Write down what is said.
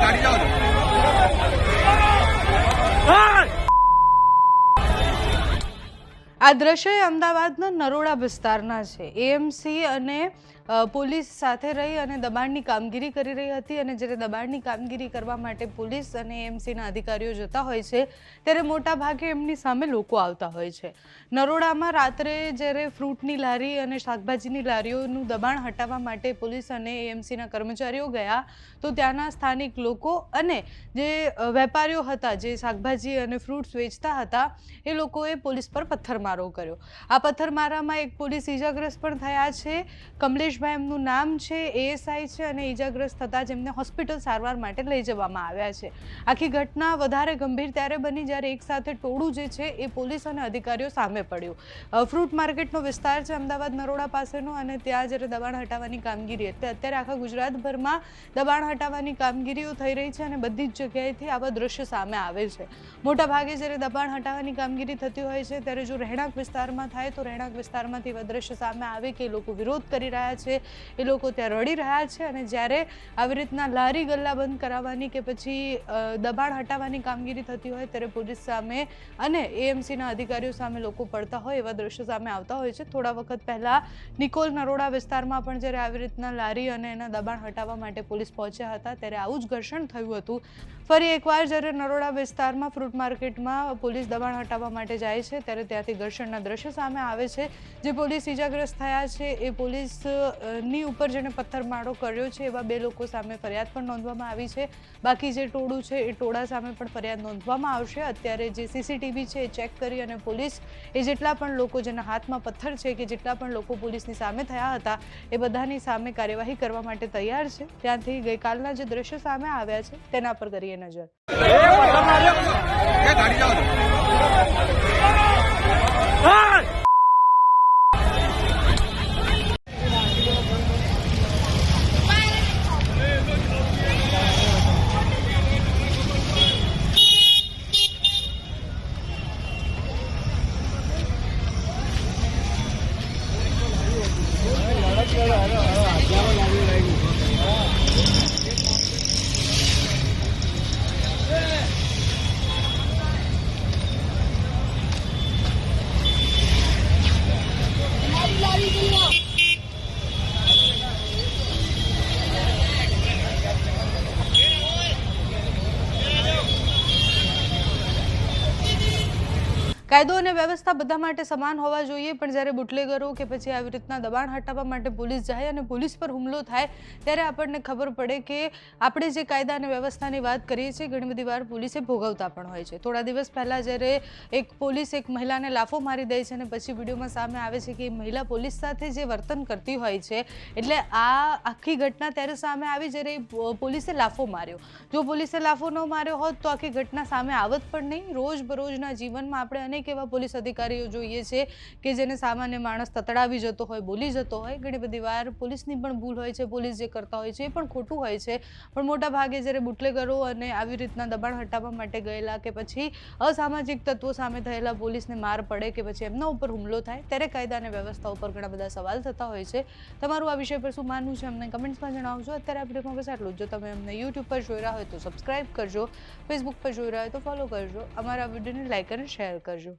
ગાડી જાઓ આ દ્રશ્ય અમદાવાદના નરોડા વિસ્તારના છે. એએમસી અને પોલીસ સાથે રહી અને દબાણની કામગીરી કરી રહી હતી અને જ્યારે દબાણની કામગીરી કરવા માટે પોલીસ અને એએમસીના અધિકારીઓ જતા હોય છે, ત્યારે મોટા ભાગે એમની સામે લોકો આવતા હોય છે. નરોડામાં રાત્રે જ્યારે ફ્રૂટની લારી અને શાકભાજીની લારીઓનું દબાણ હટાવવા માટે પોલીસ અને એએમસીના કર્મચારીઓ ગયા, તો ત્યાંના સ્થાનિક લોકો અને જે વેપારીઓ હતા, જે શાકભાજી અને ફ્રૂટ્સ વેચતા હતા, એ લોકોએ પોલીસ પર પથ્થરમારો કર્યો. આ પથ્થરમારામાં એક પોલીસ ઈજાગ્રસ્ત પણ થયા છે. કમલેશભાઈ એમનું નામ છે એએસઆઈ છે અને ઈજાગ્રસ્ત થતાં જ એમને હોસ્પિટલ સારવાર માટે લઈ જવામાં આવ્યા છે. આખી ઘટના વધારે ગંભીર ત્યારે બની જ્યારે એક સાથે ટોળું જે છે એ પોલીસ અને અધિકારીઓ સામે પડ્યું. ફ્રૂટ માર્કેટનો વિસ્તાર છે, અમદાવાદ નરોડા પાસેનો અને ત્યાં જ્યારે દબાણ હટાવવાની કામગીરી એટલે અત્યારે આખા ગુજરાતભરમાં દબાણ હટાવવાની કામગીરીઓ થઈ રહી છે અને બધી જ જગ્યાએથી આવા દ્રશ્ય સામે આવે છે. મોટા ભાગે જ્યારે દબાણ હટાવવાની કામગીરી થતી હોય છે, ત્યારે જો રહેણાંક વિસ્તારમાં થાય તો રહેણાંક વિસ્તારમાંથી દ્રશ્ય સામે આવે કે એ લોકો વિરોધ કરી રહ્યા છે, એ લોકો ત્યાં રડી રહ્યા છે અને જ્યારે આવી રીતના લારી ગલ્લા બંધ કરાવવાની કે પછી દબાણ હટાવવાની કામગીરી થતી હોય ત્યારે પોલીસ સામે અને એએમસીના અધિકારીઓ સામે લોકો પડતા હોય એવા દ્રશ્યો સામે આવતા હોય છે. થોડા વખત પહેલા નિકોલ નરોડા વિસ્તારમાં પણ જ્યારે આવી રીતના લારી અને એના દબાણ હટાવવા માટે પોલીસ પહોંચ્યા હતા ત્યારે આવું જ ઘર્ષણ થયું હતું. ફરી એકવાર જ્યારે નરોડા વિસ્તારમાં ફ્રૂટ માર્કેટમાં પોલીસ દબાણ હટાવવા માટે જાય છે ત્યારે ત્યાંથી ઘર્ષણના દ્રશ્યો સામે આવે છે. જે પોલીસ ઈજાગ્રસ્ત થયા છે એ પોલીસની ઉપર જેણે પથ્થરમારો કર્યો છે એવા બે લોકો સામે ફરિયાદ પણ નોંધવામાં આવી છે. બાકી જે ટોળું છે એ ટોળા સામે પણ ફરિયાદ નોંધવામાં આવશે. અત્યારે જે સીસીટીવી છે એ ચેક કરી અને પોલીસ એ જેટલા પણ લોકો જેના હાથમાં પથ્થર છે કે જેટલા પણ લોકો પોલીસની સામે થયા હતા એ બધાની સામે કાર્યવાહી કરવા માટે તૈયાર છે. ત્યાંથી ગઈકાલના જે દ્રશ્યો સામે આવ્યા છે તેના પર કરીએ નજર. ગાડી જાઓ. કાયદો અને વ્યવસ્થા બધા માટે સમાન હોવા જોઈએ, પણ જ્યારે બુટલેગરો કે પછી આવી રીતના દબાણ હટાવવા માટે પોલીસ જાય અને પોલીસ પર હુમલો થાય, ત્યારે આપણને ખબર પડે કે આપણે જે કાયદા અને વ્યવસ્થાની વાત કરીએ છીએ, ઘણી બધી વાર પોલીસે ભોગવતા પણ હોય છે. થોડા દિવસ પહેલાં જ્યારે એક પોલીસ એક મહિલાને લાફો મારી દે છે અને પછી વિડીયોમાં સામે આવે છે કે મહિલા પોલીસ સાથે જે વર્તન કરતી હોય છે, એટલે આ આખી ઘટના ત્યારે સામે આવી જ્યારે પોલીસે લાફો માર્યો. જો પોલીસે લાફો ન માર્યો હોત તો આખી ઘટના સામે આવત પણ નહીં. રોજ બરોજના જીવનમાં આપણે અનેક એવા પોલીસ અધિકારીઓ જોઈએ છે કે જેને સામાન્ય માણસ તતડાવી જતો હોય, બોલી જતો હોય. ઘણી બધી વાર પોલીસની પણ ભૂલ હોય છે. પોલીસ જે કરતા હોય છે એ પણ ખોટું હોય છે. પણ મોટા ભાગે જ્યારે બુટલેગરો અને આવી રીતના દબાણ હટાવવા માટે ગયેલા કે પછી અસામાજિક તત્વો સામે થયેલા પોલીસને માર પડે કે પછી એમના ઉપર હુમલો થાય, ત્યારે કાયદા અને વ્યવસ્થા ઉપર ઘણા બધા સવાલ થતા હોય છે. તમારું આ વિષય પર શું માનવું છે અમને કમેન્ટ્સમાં જણાવજો. અત્યારે આપણે બસ આટલું જ. તમે અમને યુટ્યુબ પર જોઈ રહ્યા હોય તો સબસ્ક્રાઇબ કરજો ફેસબુક પર જોઈ રહ્યા હોય તો ફોલો કરજો. અમારા વિડીયોને લાઈક અને શેર કરજો.